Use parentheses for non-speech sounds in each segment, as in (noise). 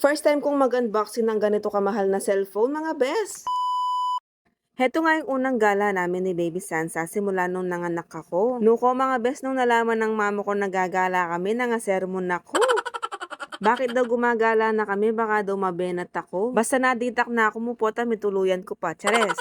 First time kong mag-unboxing ng ganito kamahal na cellphone, mga best. Heto nga yung unang gala namin ni Baby Sansa simula nung nanganak ako. Nuko mga best nung nalaman ng mama ko nagagala kami, nangasermon ako. Bakit daw gumagala na kami? Baka daw mabenat ako. Basta naditak na ako mupota, mituluyan ko pa. Chares.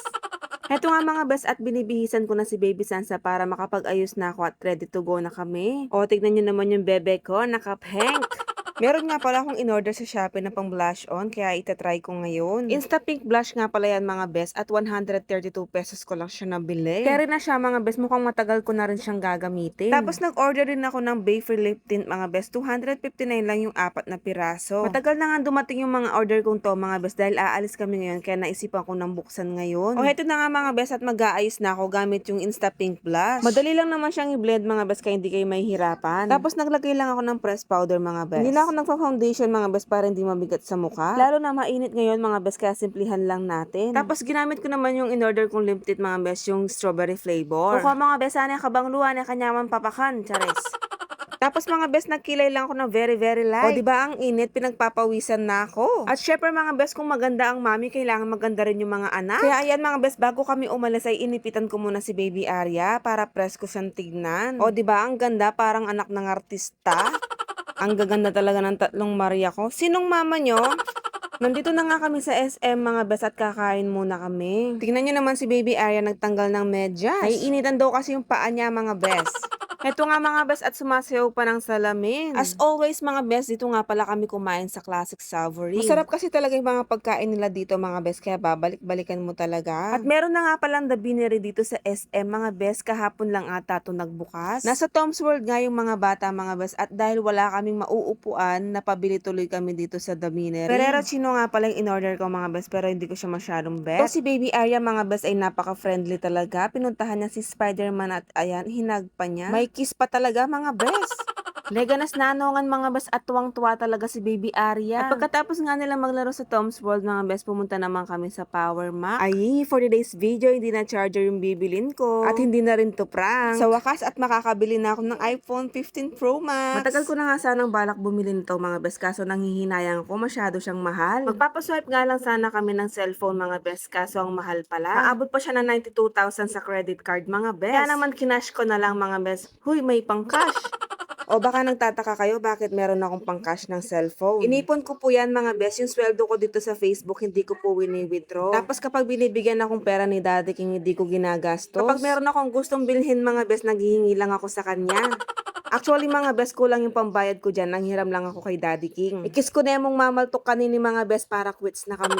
Heto nga mga best at binibihisan ko na si Baby Sansa para makapag-ayos na ako at ready to go na kami. O, tignan nyo naman yung bebe ko, naka-pink. Meron nga pala akong in-order sa Shopee na pang blush on, kaya itatry ko ngayon. Insta Pink Blush nga pala yan mga best at 132 pesos ko lang siya nabili. Rin na siya mga best, mukhang matagal ko na rin siyang gagamitin. Tapos nag-order din ako ng Bayfair Lip Tint mga best, 259 lang yung apat na piraso. Matagal na nga dumating yung mga order kong to mga best dahil aalis kami ngayon kaya naisipan ko nang buksan ngayon. O heto na nga mga best at mag-aayos na ako gamit yung Insta Pink Blush. Madali lang naman siyang i-blend mga best kaya hindi kayo mahihirapan. Tapos naglagay lang ako ng press powder mga best. Hindi na ako nagpa-foundation mga best para hindi mabigat sa mukha. Lalo na mainit ngayon mga best kaya simplihan lang natin. Tapos ginamit ko naman yung in-order kong lip tint mga best yung strawberry flavor. Kuha mga best sana kabang luwa na kanyaman papakan. Chares. (laughs) Tapos mga best, nagkilay lang ako ng very, very light. O, di ba ang init, pinagpapawisan na ako. At syempre mga best, kung maganda ang mami, kailangan maganda rin yung mga anak. Kaya ayan mga best, bago kami umalis ay inipitan ko muna si baby Arya para press ko siyang tignan. O, di ba ang ganda, parang anak ng artista. (laughs) ang gaganda talaga ng tatlong Maria ko. Sinong mama nyo? Nandito na nga kami sa SM mga best at kakain muna kami. Tingnan nyo naman si Baby Arya nagtanggal ng medyas. Ay initan daw kasi yung paa niya mga best. Ito nga mga best at sumasayaw pa ng salamin. As always mga best, dito nga pala kami kumain sa Classic Savory. Masarap kasi talaga yung mga pagkain nila dito mga best, kaya babalik-balikan mo talaga. At meron na nga palang The Binary dito sa SM mga best, kahapon lang ata ito nagbukas. Nasa Tom's World nga yung mga bata mga best, at dahil wala kaming mauupuan, napabili tuloy kami dito sa The Binary. Ferrero Chino nga pala yung in-order ko mga best, pero hindi ko siya masyadong best. So si Baby Arya mga best ay napaka-friendly talaga. Pinuntahan niya si Spider-Man at ayan, hinagpa niya. May kiss pa talaga mga best. Leganas nanongan mga best at tuwang-tuwa talaga si Baby Arya. At pagkatapos nga nila maglaro sa Tom's World mga best, pumunta naman kami sa Power Mac. Ay, for today's video, hindi na charger yung bibilin ko. At hindi na rin to prank. Sa wakas at makakabili na ako ng iPhone 15 Pro Max. Matagal ko na nga sanang balak bumili nito mga best, kaso nanghihinayang ko masyado siyang mahal. Magpapaswipe nga lang sana kami ng cellphone mga best, kaso ang mahal pala. Maabot pa siya ng 92,000 sa credit card mga best. Kaya naman kinash ko na lang mga best. Huy, may pang cash. O baka nagtataka kayo bakit meron akong pang-cash ng cellphone. Inipon ko po yan mga best. Yung sweldo ko dito sa Facebook, hindi ko po wini-withdraw. Tapos kapag binibigyan akong pera ni Daddy King, hindi ko ginagastos. Kapag meron akong gustong bilhin mga best, naghihingi lang ako sa kanya. Actually mga best, kulang yung pambayad ko dyan. Nanghiram lang ako kay Daddy King. Ikis ko na yung mamaltok kanini mga best para quits na kami.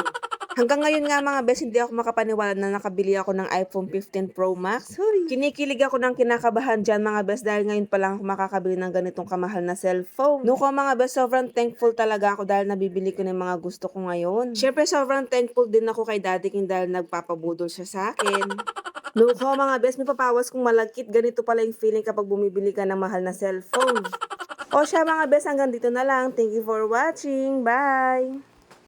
Hanggang ngayon nga mga best, hindi ako makapaniwala na nakabili ako ng iPhone 15 Pro Max. Kinikilig ako ng kinakabahan dyan mga best dahil ngayon pa lang ako makakabili ng ganitong kamahal na cellphone. Nuko mga best, sobrang thankful talaga ako dahil nabibili ko ng mga gusto ko ngayon. Siyempre sobrang thankful din ako kay Daddy King dahil nagpapabudol siya sa akin. Nuko mga best, may papawas kong malagkit. Ganito pala yung feeling kapag bumibili ka ng mahal na cellphone. O siya mga best, hanggang dito na lang. Thank you for watching. Bye!